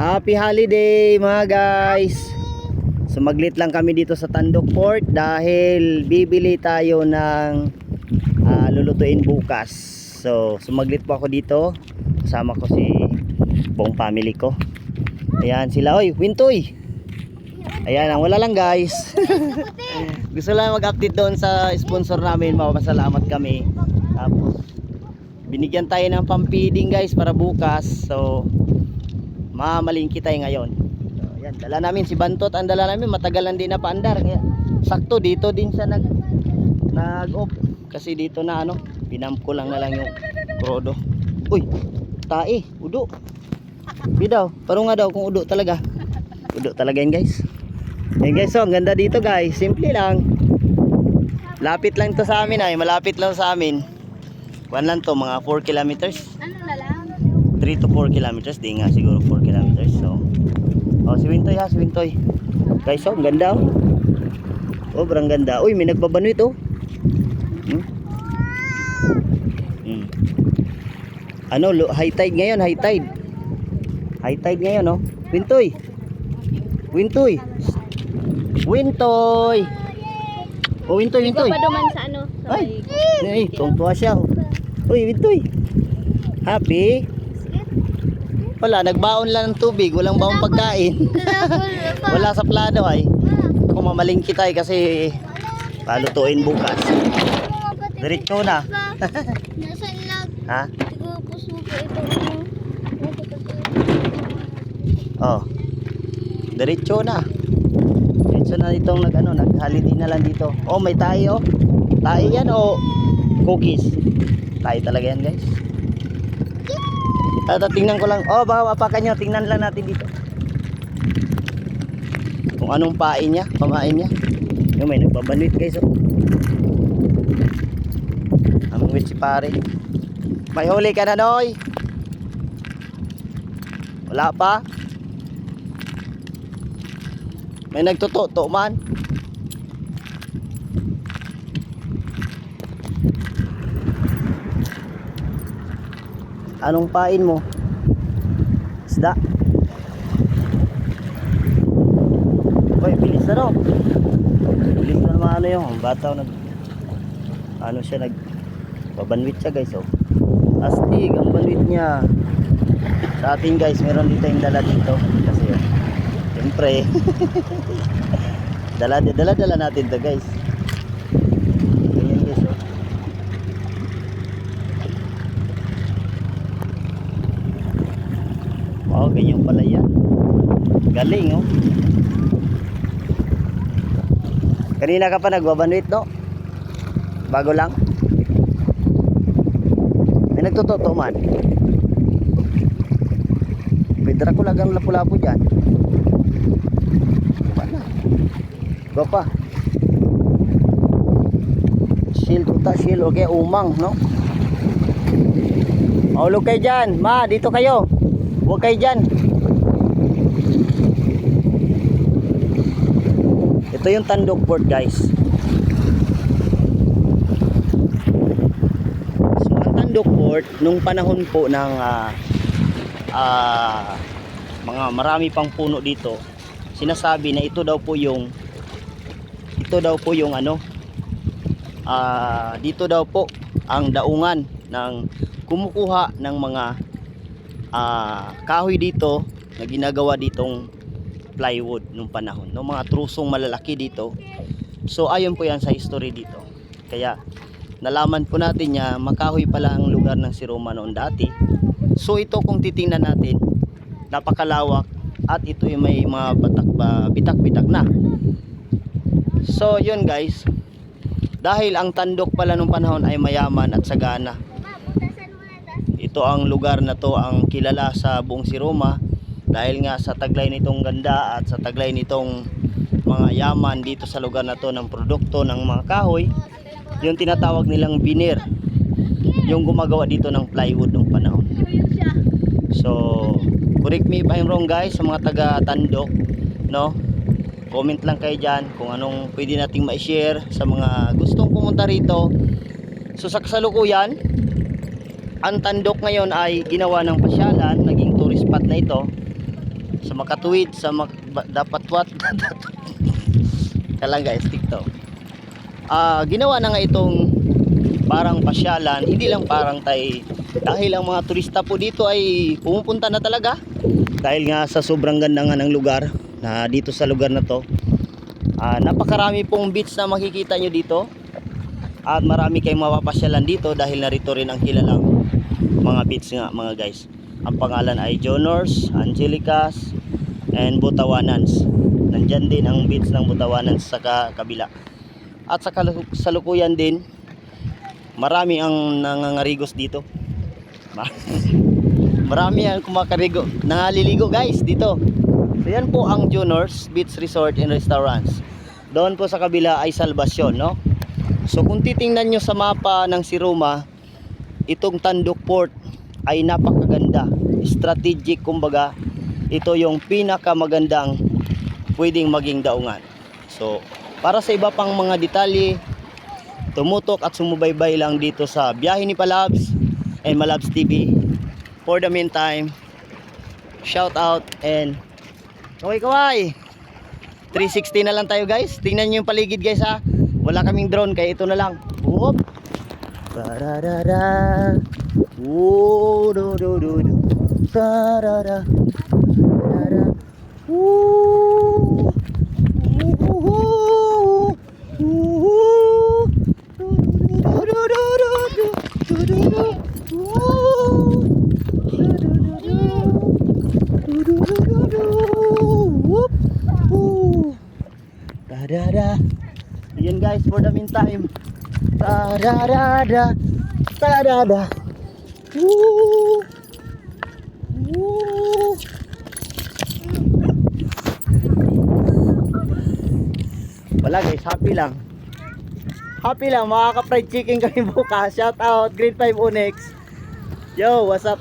Happy holiday mga guys. Sumaglit lang kami dito sa Tandok Port dahil bibili tayo ng ah, lulutuin bukas. So, sumaglit po ako dito. Kasama ko si buong family ko. Ayan sila. Oy, Wintoy. Ayan, wala lang guys. Gusto lang mag-update doon sa sponsor namin. Mapapasalamat kami. Tapos, binigyan tayo ng pampiding guys para bukas. So, mamalingki tayo ngayon. So, yan, dala namin si Bantot. Ang dala namin, matagalan din na paandar. Kaya, sakto dito din siya nag nag-off. Kasi dito na ano, pinamp ko lang na lang yung prodo. Uy, tae, udo. Bidaw, parang nga daw kung udo talaga. Udo talaga yan guys. Yan guys, so ang ganda dito guys. Simple lang. Lapit lang to sa amin ay, malapit lang sa amin. Kuan lang to, mga 4 kilometers. Ano na lang? 3 to 4 kilometers, di nga siguro 4 kilometers. So, oh, si Wintoy ha, si Wintoy. Guys, oh, ganda oh. Oh, ganda. Uy, may nagbabanwit oh. Hmm? Hmm. Ano, high tide ngayon, high tide. High tide ngayon oh. Wintoy. Wintoy. Wintoy. Oh, Wintoy, Wintoy. pa duman sa ano? Ay. Ay, may... tuwa siya. oh. Uy, Wintoy. Happy? Wala, nagbaon lang ng tubig, walang baon pagkain. Wala sa plano ay. Kung mamalingki tayo kasi palutuin bukas. Diretso na. Nasa lag. Ha? Oh. Diretso na. Diretso na itong nag ano, nag-holiday na lang dito. Oh, may tayo. Tayo yan o cookies. Tayo talaga yan, guys. Tata, tingnan ko lang. Oh, baka mapakan nyo. Tingnan lang natin dito. Kung anong pain niya, pamain niya. Yung may nagbabanwit guys. Oh. Ang wit si pare. May huli ka na, Noy. Wala pa. May nagtuto man. Anong pain mo? Isda. Uy, bilis na no. Bilis na naman ano yung bata nag ano siya nag babanwit siya guys oh. Astig ang banwit niya. Sa atin guys, meron dito yung dala dito kasi oh. Siyempre. dala dala dala natin to guys. Ganyan guys oh. Wow, ganyan pala yan. Galing oh. Kanina ka pa nagbabanwit no? Bago lang? May nagtututo man. Pidra ko lagang lapu-lapu dyan. Wala. Go pa. Shield uta, shield. Okay, umang, no? Maulog kayo dyan. Ma, dito kayo. Huwag kayo dyan. Ito yung Tandok Port, guys. So, ang Tandok Port, nung panahon po ng ah, ah, mga marami pang puno dito, sinasabi na ito daw po yung ito daw po yung ano ah, dito daw po ang daungan ng kumukuha ng mga ah, kahoy dito na ginagawa ditong plywood nung panahon no mga trusong malalaki dito. So ayon po yan sa history dito. Kaya nalaman po natin niya makahoy pala ang lugar ng si Roma noon dati. So ito kung titingnan natin napakalawak at ito ay may mga batak ba, bitak-bitak na. So yun guys. Dahil ang tandok pala nung panahon ay mayaman at sagana ito ang lugar na to ang kilala sa buong si Roma dahil nga sa taglay nitong ganda at sa taglay nitong mga yaman dito sa lugar na to ng produkto ng mga kahoy yung tinatawag nilang veneer yung gumagawa dito ng plywood nung panahon. So correct me if I'm wrong guys sa mga taga Tandok no? Comment lang kayo dyan kung anong pwede nating ma-share sa mga gustong pumunta rito. So sa kasalukuyan ang Tandok ngayon ay ginawa ng pasyalan naging tourist spot na ito. Sa makatuwid sa mak dapat wat kalang guys TikTok. Ah ginawa na nga itong parang pasyalan. Hindi lang parang tay dahil ang mga turista po dito ay pumupunta na talaga. Dahil nga sa sobrang ganda nga ng lugar na dito sa lugar na to. Ah, napakarami pong beach na makikita nyo dito. At marami kayong mapapasyalan dito dahil narito rin ang kilalang mga beach nga mga guys ang pangalan ay Jonors, Angelicas, and Butawanans. Nandyan din ang beach ng Butawanans sa ka- kabila. At sa kalu- salukuyan din, marami ang nangangarigos dito. Ma- marami ang kumakarigo, nangaliligo guys dito. So yan po ang Jonors Beach Resort and Restaurants. Doon po sa kabila ay Salvacion, no? So kung titingnan nyo sa mapa ng si Roma, itong Tanduk Port ay napakaganda. Strategic kumbaga, ito yung pinakamagandang pwedeng maging daungan. So, para sa iba pang mga detalye, tumutok at sumubaybay lang dito sa Biyahe ni Palabs and Malabs TV. For the meantime, shout out and kaway kaway! 360 na lang tayo guys. Tingnan nyo yung paligid guys ha. Wala kaming drone kaya ito na lang. Whoop! Tararara. Wow, do do do do. Tarara. Tarara. Woo. Yan guys, for the meantime, Ta-da-da-da. Ta-da-da. Woo! Woo! Wala guys, happy lang. Happy lang, makaka-fried chicken kami bukas. Shout out, Grade 5 Onyx. Yo, what's up?